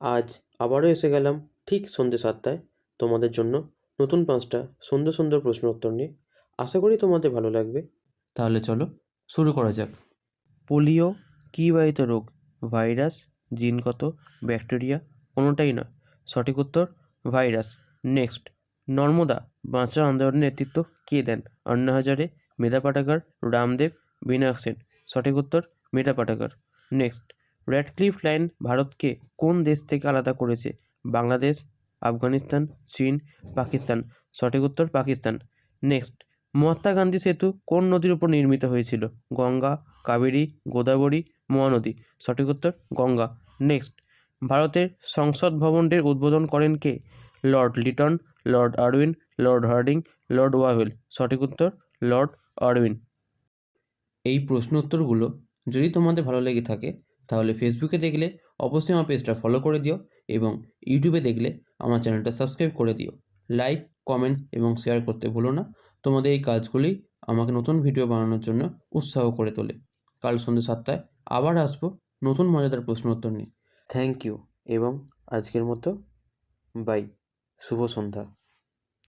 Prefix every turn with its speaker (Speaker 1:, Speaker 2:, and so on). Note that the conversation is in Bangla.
Speaker 1: আজ আবারও এসে গেলাম ঠিক সন্ধ্যে সাতটায় তোমাদের জন্য নতুন পাঁচটা সুন্দর সুন্দর প্রশ্ন উত্তর নিয়ে। আশা করি তোমাদের ভালো লাগবে। তাহলে চলো, শুরু করা যাক। পোলিও কী বাহিত রোগ, ভাইরাস জিনগত ব্যাকটেরিয়া, কোনোটাই নয়। সঠিক উত্তর, ভাইরাস। নেক্সট, নর্মদা বাঁচাও আন্দোলনের নেতৃত্ব কে দেন? আন্না হাজারে, মেধা পাটাকার রামদেব সেন সঠিক উত্তর, Medha Patkar next Radcliffe line ভারতকে কোন দেশ থেকে আলাদা করেছে? বাংলাদেশ, আফগানিস্তান, চীন, পাকিস্তান। সঠিক উত্তর, পাকিস্তান। নেক্সট মহাত্মা গান্ধী সেতু কোন নদীর উপর নির্মিত হয়েছিল? গঙ্গা, কাবেরী, গোদাবরী, মহানদী। সঠিক উত্তর, গঙ্গা। নেক্সট ভারতের সংসদ ভবনটির উদ্বোধন করেন কে? Lord Lytton Lord Irwin Lord Hardinge Lord Wavell সঠিক উত্তর লর্ড আরউইন এই প্রশ্ন উত্তরগুলো যদি তোমাদের ভালো লেগে থাকে তাহলে ফেসবুকে দেখলে অবশ্যই আমার পেজটা ফলো করে দিও এবং ইউটিউবে দেখলে আমার চ্যানেলটা সাবস্ক্রাইব করে দিও। লাইক কমেন্টস এবং শেয়ার করতে ভুলো না। তোমাদের এই কাজগুলি আমাকে নতুন ভিডিও বানানোর জন্য উৎসাহ করে তোলে। কাল সন্ধ্যে সাতটায় আবার আসব নতুন মজাদার প্রশ্ন উত্তর নিয়ে। থ্যাংক ইউ এবং আজকের মতো বাই শুভ সন্ধ্যা।